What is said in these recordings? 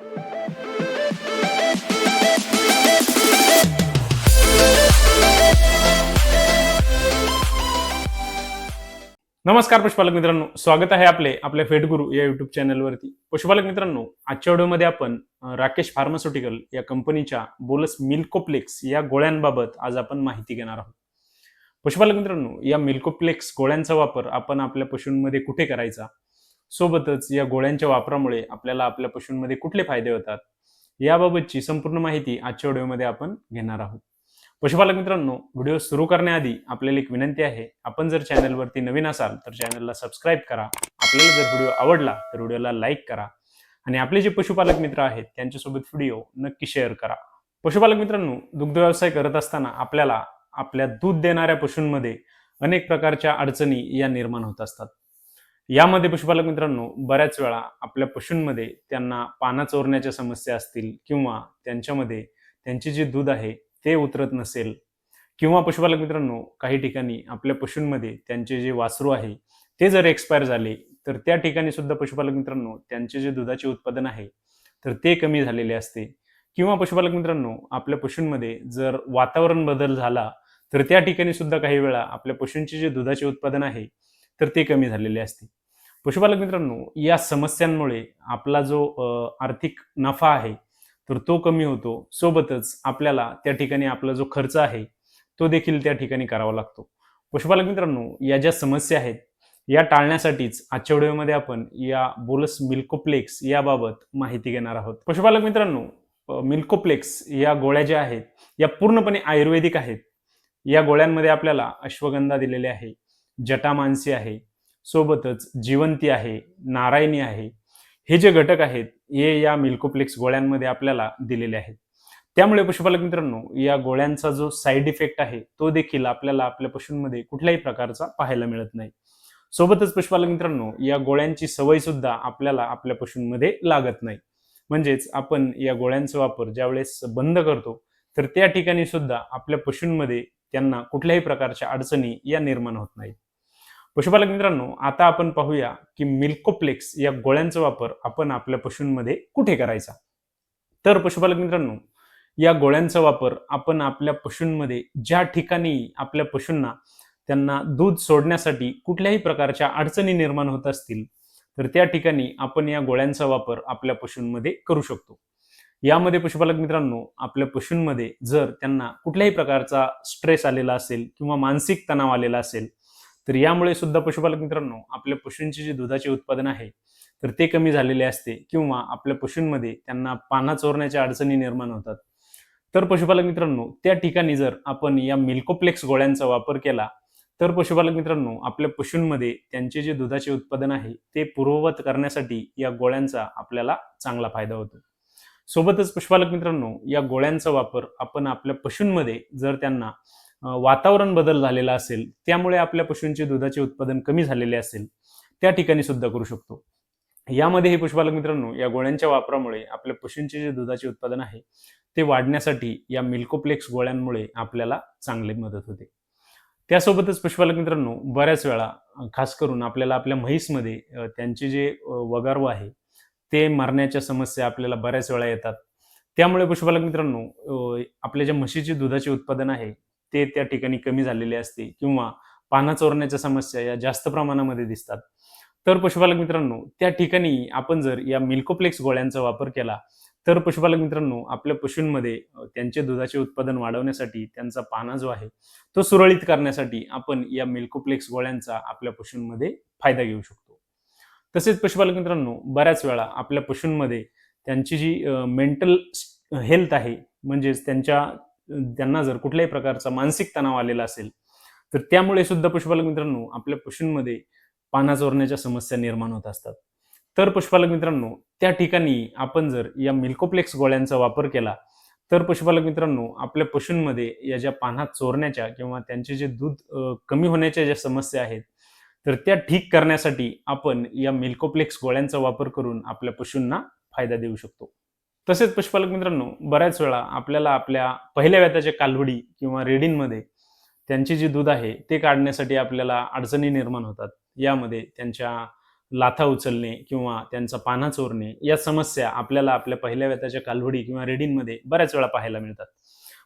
नमस्कार पशुपालक मित्रांनो. स्वागत आहे आपले आपल्या फेटगुरु या युट्यूब चॅनलवरती पशुपालक मित्रांनो आजच्या व्हिडिओमध्ये आपण राकेश फार्मास्युटिकल या कंपनीच्या बोलस मिल्कोप्लेक्स या गोळ्यांबाबत आज आपण माहिती घेणार आहोत. पशुपालक मित्रांनो या मिल्कोप्लेक्स गोळ्यांचा वापर आपण आपल्या पशूंमध्ये कुठे करायचा? सोबतच या गोळ्यांच्या वापरामुळे आपल्याला आपल्या पशूंमध्ये कुठले फायदे होतात याबाबतची संपूर्ण माहिती आजच्या व्हिडिओमध्ये आपण घेणार आहोत. पशुपालक मित्रांनो व्हिडिओ सुरू करण्याआधी आपल्याला एक विनंती आहे आपण जर चॅनलवरती नवीन असाल तर चॅनलला सबस्क्राईब करा आपल्याला जर व्हिडिओ आवडला तर व्हिडिओला लाईक करा आणि आपले जे पशुपालक मित्र आहेत त्यांच्यासोबत व्हिडिओ नक्की शेअर करा. पशुपालक मित्रांनो दुग्ध व्यवसाय करत असताना आपल्याला आपल्या दूध देणाऱ्या पशूंमध्ये अनेक प्रकारच्या अडचणी या निर्माण होत असतात. यामध्ये पशुपालक मित्रांनो बऱ्याच वेळा आपल्या पशूंमध्ये त्यांना पाना चोरण्याच्या समस्या असतील किंवा त्यांच्यामध्ये त्यांचे जे दूध आहे ते उतरत नसेल किंवा पशुपालक मित्रांनो काही ठिकाणी आपल्या पशूंमध्ये त्यांचे जे वासरू आहे ते जर एक्सपायर झाले तर त्या ठिकाणी सुद्धा पशुपालक मित्रांनो त्यांचे जे दुधाचे उत्पादन आहे तर ते कमी झालेले असते. किंवा पशुपालक मित्रांनो आपल्या पशूंमध्ये जर वातावरण बदल झाला तर त्या ठिकाणी सुद्धा काही वेळा आपल्या पशूंचे जे दुधाचे उत्पादन आहे तर ते कमी झालेले असते. पशुपालक मित्रांनो या समस्यांमुळे आपला जो आर्थिक नफा आहे तर तो कमी होतो. सोबतच आपल्याला त्या ठिकाणी आपला जो खर्च आहे तो देखील त्या ठिकाणी करावा लागतो. पशुपालक मित्रांनो या ज्या समस्या आहेत या टाळण्यासाठीच आजच्या व्हिडिओमध्ये आपण या बोलस मिल्कोप्लेक्स याबाबत माहिती घेणार आहोत. पशुपालक मित्रांनो मिल्कोप्लेक्स या गोळ्या ज्या आहेत या पूर्णपणे आयुर्वेदिक आहेत. या गोळ्यांमध्ये आपल्याला अश्वगंधा दिलेले आहे जटामानसी आहे सोबतच जिवंती आहे नारायणी आहे हे जे घटक आहेत हे या मिल्कोप्लेक्स गोळ्यांमध्ये आपल्याला दिलेले आहेत. त्यामुळे पशुपालक मित्रांनो या गोळ्यांचा जो साईड इफेक्ट आहे तो देखील आपल्याला आपल्या पशूंमध्ये कुठल्याही प्रकारचा पाहायला मिळत नाही. सोबतच पशुपालक मित्रांनो या गोळ्यांची सवय सुद्धा आपल्याला आपल्या पशूंमध्ये लागत नाही. म्हणजेच आपण या गोळ्यांचा वापर ज्यावेळेस बंद करतो तर त्या ठिकाणी सुद्धा आपल्या पशूंमध्ये त्यांना कुठल्याही प्रकारच्या अडचणी या निर्माण होत नाहीत. पशुपालक मित्रांनो आता आपण पाहूया की मिल्कोप्लेक्स या गोळ्यांचा वापर आपण आपल्या पशूंमध्ये कुठे करायचा? तर पशुपालक मित्रांनो या गोळ्यांचा वापर आपण आपल्या पशूंमध्ये ज्या ठिकाणी आपल्या पशूंना त्यांना दूध सोडण्यासाठी कुठल्याही प्रकारच्या अडचणी निर्माण होत असतील तर त्या ठिकाणी आपण या गोळ्यांचा वापर आपल्या पशूंमध्ये करू शकतो. यामध्ये पशुपालक मित्रांनो आपल्या पशूंमध्ये जर त्यांना कुठल्याही प्रकारचा स्ट्रेस आलेला असेल किंवा मानसिक तणाव आलेला असेल तर यामुळे सुद्धा पशुपालक मित्रांनो आपल्या पशूंचे जे दुधाचे उत्पादन आहे तर ते कमी झालेले असते किंवा आपल्या पशूंमध्ये त्यांना पाना चोरण्याच्या अडचणी निर्माण होतात. तर पशुपालक मित्रांनो त्या ठिकाणी जर आपण या मिल्कोप्लेक्स गोळ्यांचा वापर केला तर पशुपालक मित्रांनो आपल्या पशूंमध्ये त्यांचे जे दुधाचे उत्पादन आहे ते पूर्ववत करण्यासाठी या गोळ्यांचा आपल्याला चांगला फायदा होतो. सोबतच पशुपालक मित्रांनो या गोळ्यांचा वापर आपण आपल्या पशूंमध्ये जर त्यांना वातावरण बदल झालेला असेल त्यामुळे आपल्या पशूंचे दुधाचे उत्पादन कमी झालेले असेल त्या ठिकाणी सुद्धा करू शकतो. यामध्ये हे पशुपालक मित्रांनो या गोळ्यांच्या वापरामुळे आपल्या पशूंचे जे दुधाचे उत्पादन आहे ते वाढण्यासाठी या मिल्कोप्लेक्स गोळ्यांमुळे आपल्याला चांगली मदत होते. त्यासोबतच पशुपालक मित्रांनो बऱ्याच वेळा खास करून आपल्याला आपल्या म्हैसमध्ये त्यांचे जे वगारव आहे ते मरण्याच्या समस्या आपल्याला बऱ्याच वेळा येतात. त्यामुळे पशुपालक मित्रांनो आपल्या ज्या म्हशीचे दुधाचे उत्पादन आहे ते त्या ठिकाणी कमी झालेले असते किंवा पाना चोरण्याच्या समस्या या जास्त प्रमाणामध्ये दिसतात. तर पशुपालक मित्रांनो त्या ठिकाणी आपण जर या मिल्कोप्लेक्स गोळ्यांचा वापर केला तर पशुपालक मित्रांनो आपल्या पशूंमध्ये त्यांचे दुधाचे उत्पादन वाढवण्यासाठी त्यांचा पाना जो आहे तो सुरळीत करण्यासाठी आपण या मिल्कोप्लेक्स गोळ्यांचा आपल्या पशूंमध्ये फायदा घेऊ शकतो. तसेच पशुपालक मित्रांनो बऱ्याच वेळा आपल्या पशूंमध्ये त्यांची जी मेंटल हेल्थ आहे म्हणजेच त्यांच्या त्यांना जर कुठल्याही प्रकारचा मानसिक तणाव आलेला असेल तर त्यामुळे सुद्धा पशुपालक मित्रांनो आपल्या पशूंमध्ये पाना चोरण्याच्या समस्या निर्माण होत असतात. तर पशुपालक मित्रांनो त्या ठिकाणी आपण जर या मिल्कोप्लेक्स गोळ्यांचा वापर केला तर पशुपालक मित्रांनो आपल्या पशूंमध्ये या ज्या पाना चोरण्याच्या किंवा त्यांचे जे दूध कमी होण्याच्या ज्या समस्या आहेत तर त्या ठीक करण्यासाठी आपण या मिल्कोप्लेक्स गोळ्यांचा वापर करून आपल्या पशूंना फायदा देऊ शकतो. तसेच पशुपालक मित्रांनो बऱ्याच वेळा आपल्याला आपल्या पहिल्या व्यताच्या कालवडी किंवा रेडींमध्ये त्यांचे जे दूध आहे ते काढण्यासाठी आपल्याला अडचणी निर्माण होतात. यामध्ये त्यांच्या लाथा उचलणे किंवा त्यांचा पाना चोरणे या समस्या आपल्याला आपल्या पहिल्या व्यताच्या कालवडी किंवा रेडींमध्ये बऱ्याच वेळा पाहायला मिळतात.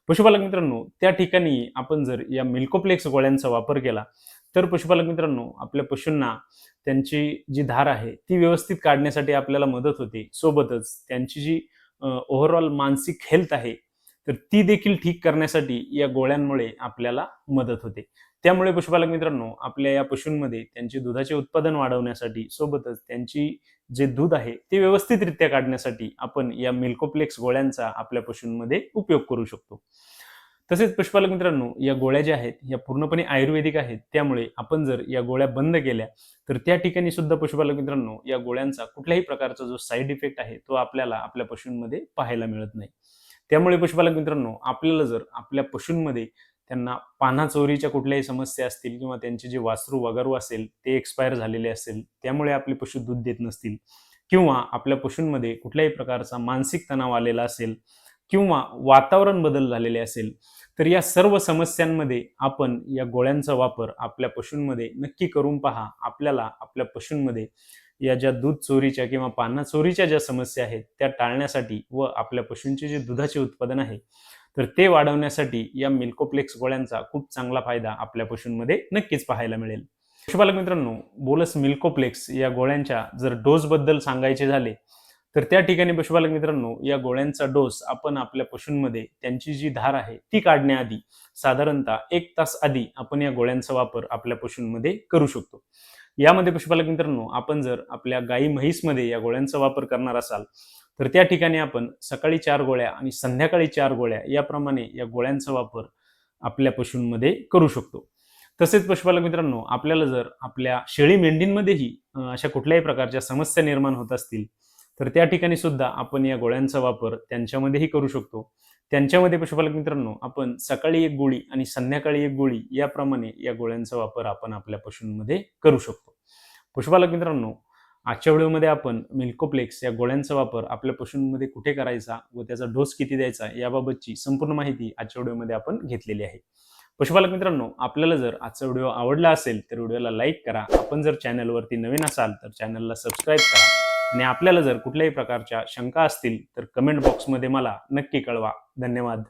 पशुपालक मित्रांनो त्या ठिकाणी आपण जर या मिल्कोप्लेक्स गोळ्यांचा वापर केला तर पशुपालक मित्रांनो आपल्या पशूंना त्यांची जी धार आहे ती व्यवस्थित काढण्यासाठी आपल्याला मदत होते. सोबतच त्यांची जी ओव्हरऑल मानसिक हेल्थ आहे तर ती देखील ठीक करण्यासाठी या गोळ्यांमुळे आपल्याला मदत होते. त्यामुळे पशुपालक मित्रांनो आपल्या या पशूंमध्ये त्यांचे दुधाचे उत्पादन वाढवण्यासाठी सोबतच त्यांची जे दूध आहे ते व्यवस्थितरित्या काढण्यासाठी आपण या मिल्कोप्लेक्स गोळ्यांचा आपल्या पशूंमध्ये उपयोग करू शकतो. तसेच पशुपालक मित्रांनो या गोळ्या ज्या आहेत या पूर्णपणे आयुर्वेदिक आहेत त्यामुळे आपण जर या गोळ्या बंद केल्या तर त्या ठिकाणी सुद्धा पशुपालक मित्रांनो या गोळ्यांचा कुठल्याही प्रकारचा जो साईड इफेक्ट आहे तो आपल्याला आपल्या पशूंमध्ये पाहायला मिळत नाही. त्यामुळे पशुपालक मित्रांनो आपल्याला जर आपल्या पशूंमध्ये त्यांना पाना चोरीच्या कुठल्याही समस्या असतील किंवा त्यांचे जे वासरू वगैरू असेल ते एक्सपायर झालेले असेल त्यामुळे आपले पशु दूध देत नसतील किंवा आपल्या पशूंमध्ये कुठल्याही प्रकारचा मानसिक तणाव आलेला असेल किंवा वातावरण बदल झालेले असेल तर या सर्व समस्यांमध्ये आपण या गोळ्यांचा वापर आपल्या पशूंमध्ये नक्की करून पहा. आपल्याला आपल्या पशूंमध्ये या ज्या दूध चोरीच्या किंवा पाना चोरीच्या ज्या समस्या आहेत त्या टाळण्यासाठी व आपल्या पशूंचे जे दुधाचे उत्पादन आहे तर ते वाढवण्यासाठी या मिल्कोप्लेक्स गोळ्यांचा खूप चांगला फायदा आपल्या पशूंमध्ये नक्कीच पाहायला मिळेल. पशुपालक मित्रांनो बोलस मिल्कोप्लेक्स या गोळ्यांच्या जर डोसबद्दल सांगायचे झाले तर त्या ठिकाणी पशुपालक मित्रांनो या गोळ्यांचा डोस आपण आपल्या पशूंमध्ये त्यांची जी धार आहे ती काढण्याआधी साधारणतः एक तास आधी आपण या गोळ्यांचा वापर आपल्या पशूंमध्ये करू शकतो. यामध्ये पशुपालक मित्रांनो आपण जर आपल्या गाई म्हैसमध्ये या गोळ्यांचा वापर करणार असाल तर त्या ठिकाणी आपण सकाळी चार गोळ्या आणि संध्याकाळी चार गोळ्या याप्रमाणे या गोळ्यांचा वापर आपल्या पशूंमध्ये करू शकतो. तसेच पशुपालक मित्रांनो आपल्याला जर आपल्या शेळी मेंढींमध्येही अशा कुठल्याही प्रकारच्या समस्या निर्माण होत असतील तर त्या ठिकाणी सुद्धा आपण या गोळ्यांचा वापर त्यांच्यामध्येही करू शकतो. त्यांच्यामध्ये पशुपालक मित्रांनो आपण सकाळी एक गोळी आणि संध्याकाळी एक गोळी याप्रमाणे या गोळ्यांचा वापर आपण आपल्या पशूंमध्ये करू शकतो. पशुपालक मित्रांनो आजच्या व्हिडिओमध्ये आपण मिल्कोप्लेक्स या गोळ्यांचा वापर आपल्या पशूंमध्ये कुठे करायचा व त्याचा डोस किती द्यायचा याबाबतची संपूर्ण माहिती आजच्या व्हिडिओमध्ये आपण घेतलेली आहे. पशुपालक मित्रांनो आपल्याला जर आजचा व्हिडिओ आवडला असेल तर व्हिडिओला लाईक करा. आपण जर चॅनलवरती नवीन असाल तर चॅनलला सबस्क्राईब करा. आणि आपल्याला जर कुठल्याही प्रकारच्या शंका असतील तर कमेंट बॉक्समध्ये मला नक्की कळवा. धन्यवाद.